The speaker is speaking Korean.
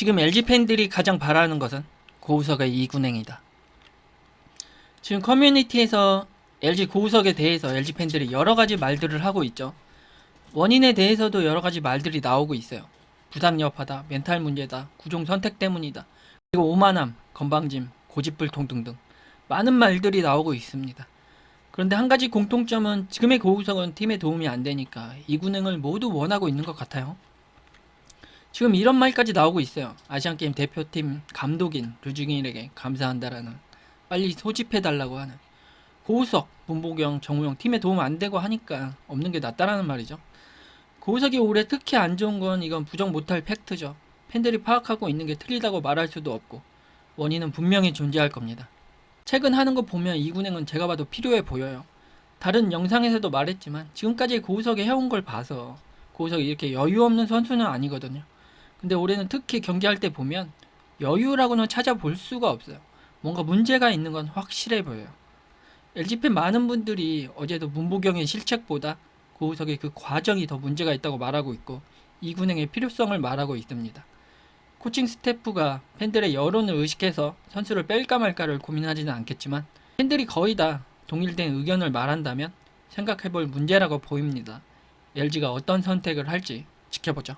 지금 LG 팬들이 가장 바라는 것은 고우석의 이군행이다. 지금 커뮤니티에서 LG 고우석에 대해서 LG 팬들이 여러 가지 말들을 하고 있죠. 원인에 대해서도 여러 가지 말들이 나오고 있어요. 부상 여파다, 멘탈 문제다, 구종 선택 때문이다. 그리고 오만함, 건방짐, 고집불통 등등 많은 말들이 나오고 있습니다. 그런데 한 가지 공통점은 지금의 고우석은 팀에 도움이 안 되니까 이군행을 모두 원하고 있는 것 같아요. 지금 이런 말까지 나오고 있어요. 아시안게임 대표팀 감독인 류중일에게 감사한다라는 빨리 소집해달라고 하는 고우석, 문보경, 정우영 팀에 도움 안 되고 하니까 없는 게 낫다라는 말이죠. 고우석이 올해 특히 안 좋은 건 이건 부정 못할 팩트죠. 팬들이 파악하고 있는 게 틀리다고 말할 수도 없고 원인은 분명히 존재할 겁니다. 최근 하는 거 보면 이군행은 제가 봐도 필요해 보여요. 다른 영상에서도 말했지만 지금까지 고우석이 해온 걸 봐서 고우석이 이렇게 여유 없는 선수는 아니거든요. 근데 올해는 특히 경기할 때 보면 여유라고는 찾아볼 수가 없어요. 뭔가 문제가 있는 건 확실해 보여요. LG팬 많은 분들이 어제도 문보경의 실책보다 고우석의 그 과정이 더 문제가 있다고 말하고 있고 이군행의 필요성을 말하고 있습니다. 코칭 스태프가 팬들의 여론을 의식해서 선수를 뺄까 말까를 고민하지는 않겠지만 팬들이 거의 다 동일된 의견을 말한다면 생각해볼 문제라고 보입니다. LG가 어떤 선택을 할지 지켜보죠.